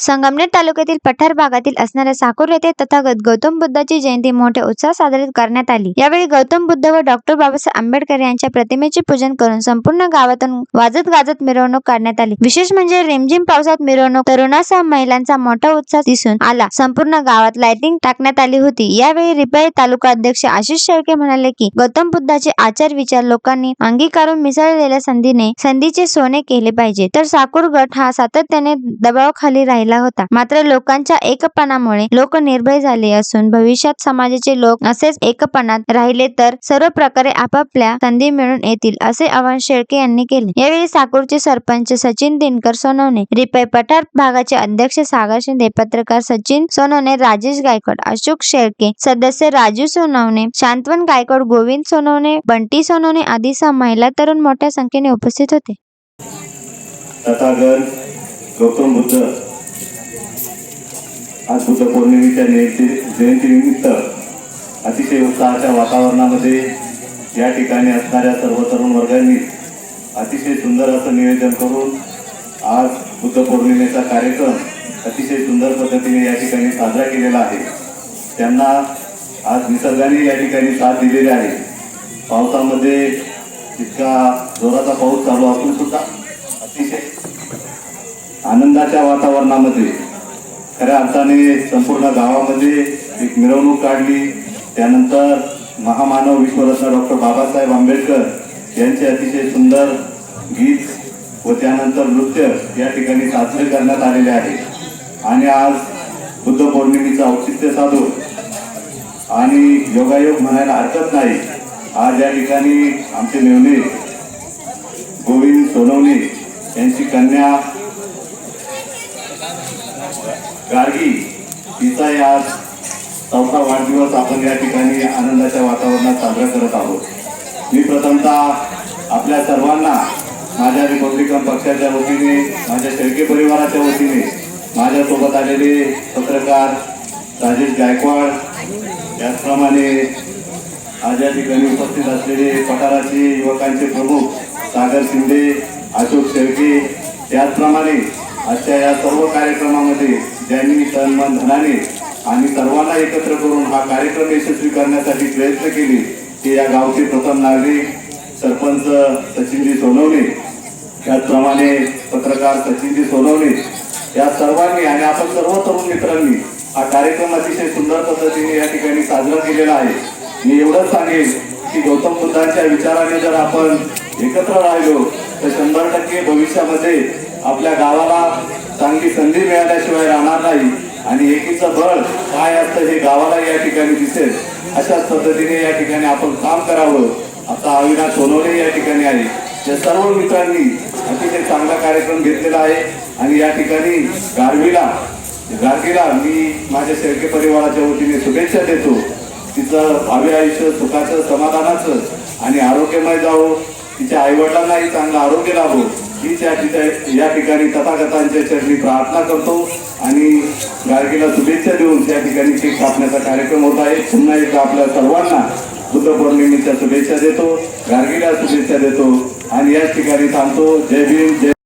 संगमनेर तालुक्यातील पठार भागातील असणाऱ्या साकूर येथे तथागत गौतम बुद्धाची जयंती मोठ्या उत्साहात साजरी करण्यात आली. यावेळी गौतम बुद्ध व डॉक्टर बाबासाहेब आंबेडकर यांच्या प्रतिमेचे पूजन करून संपूर्ण गावातून वाजत गाजत मिरवणूक काढण्यात आली. विशेष म्हणजे रिमझिम पावसात मिरवणूक तरुणासह महिलांचा मोठा उत्साह दिसून आला. संपूर्ण गावात लाइटिंग टाकण्यात आली होती. यावेळी रिपाई तालुका अध्यक्ष आशिष शेळके म्हणाले की गौतम बुद्धाचे आचार विचार लोकांनी अंगीकारून मिसळलेल्या संधीने संधीचे सोने केले पाहिजे. तर साकूर गट हा सातत्याने दबावाखाली राहिला होता. मात्र लोकांच्या एकपणामुळे लोक निर्भय झाले असून भविष्यात समाजाचे लोक असेच एकपणात राहिले तर सर्व प्रकारे आपापल्या संधी मिळून येतील असे आवाहन शेळके यांनी केले. यावेळी साकूरचे सरपंच सचिन दिनकर सोनवणे रिपे पठार भागाचे अध्यक्ष सागर शिंदे पत्रकार सचिन सोनवणे राजेश गायकवाड अशोक शेळके सदस्य राजू सोनवणे शांतवन गायकवाड गोविंद सोनवणे बंटी सोनवणे आदीसह महिला तरुण मोठ्या संख्येने उपस्थित होते. तथागत गौतम बुद्ध आज बुद्ध पौर्णिमेच्या जयंती जयंतीनिमित्त अतिशय उत्साहाच्या वातावरणामध्ये या ठिकाणी असणाऱ्या सर्व तरुण वर्गांनी अतिशय सुंदर असं नियोजन करून आज बुद्ध पौर्णिमेचा कार्यक्रम अतिशय सुंदर पद्धतीने या ठिकाणी साजरा केलेला आहे. त्यांना आज निसर्गाने या ठिकाणी साथ दिलेली आहे. पावसामध्ये इतका जोराचा पाऊस चालू असून सुद्धा अतिशय आनंदाच्या वातावरणामध्ये खऱ्या अर्थाने संपूर्ण गावामध्ये एक मिरवणूक काढली. त्यानंतर महामानव विश्वरत्न डॉक्टर बाबासाहेब आंबेडकर यांचे अतिशय सुंदर गीत व त्यानंतर नृत्य या ठिकाणी साजरे करण्यात आलेले आहे. आणि आज बुद्ध पौर्णिमेचं औचित्य साधू आणि योगायोग म्हणायला हरकत नाही. आज या ठिकाणी आमचे मेवणे गोविंद सोनवणे यांची कन्या गार्गी तिचाही आज चौथा वाढदिवस आपण या ठिकाणी आनंदाच्या वातावरणात साजरा करत आहोत. मी प्रथमतः आपल्या सर्वांना माझ्या रिपब्लिकन पक्षाच्या वतीने माझ्या शेळके परिवाराच्या वतीने माझ्यासोबत आलेले पत्रकार राजेश गायकवाड त्याचप्रमाणे आज या ठिकाणी उपस्थित असलेले पठाराचे युवकांचे प्रमुख सागर शिंदे अशोक शेळके त्याचप्रमाणे आजच्या या सर्व कार्यक्रमामध्ये ज्यांनी तन मन धनाने आणि सर्वांना एकत्र करून हा कार्यक्रम यशस्वी करण्यासाठी प्रयत्न केले ते या गावचे प्रथम नागरिक सरपंच सचिनजी सोनवणे त्याचप्रमाणे पत्रकार सचिनजी सोनवणे या सर्वांनी आणि आपण सर्व तरुण मित्रांनी हा कार्यक्रम अतिशय सुंदर पद्धतीने या ठिकाणी साजरा केलेला आहे. मी एवढंच सांगेन की गौतम बुद्धांच्या विचाराने जर आपण एकत्र राहिलो तर शंभर टक्के भविष्यामध्ये आपल्या गावाला चांगली संधी मिळाल्याशिवाय राहणार नाही. आणि एकीचं बळ काय असतं हे गावाला या ठिकाणी दिसेल. अशाच पद्धतीने या ठिकाणी आपण काम करावं. आता अविनाश सोनवणे या ठिकाणी आहे. या सर्व मित्रांनी अतिशय चांगला कार्यक्रम घेतलेला आहे. आणि या ठिकाणी गारवीला गारगीला मी माझ्या शेळके परिवाराच्या वतीने शुभेच्छा देतो. तिचं भावी आयुष्य सुखाचं समाधानाचं आणि आरोग्यमय जावो. तिच्या आईवडिलांनाही चांगलं आरोग्य लाभो. हीच या ठिकाणी या ठिकाणी तथागतांच्या चरणी प्रार्थना करतो आणि गार्गीला शुभेच्छा देऊन त्या ठिकाणी केक कापण्याचा कार्यक्रम होत आहे. पुन्हा एकदा आपल्या सर्वांना बुद्ध पौर्णिमेच्या शुभेच्छा देतो. गार्गीला शुभेच्छा देतो आणि याच ठिकाणी थांबतो. जय भीम जय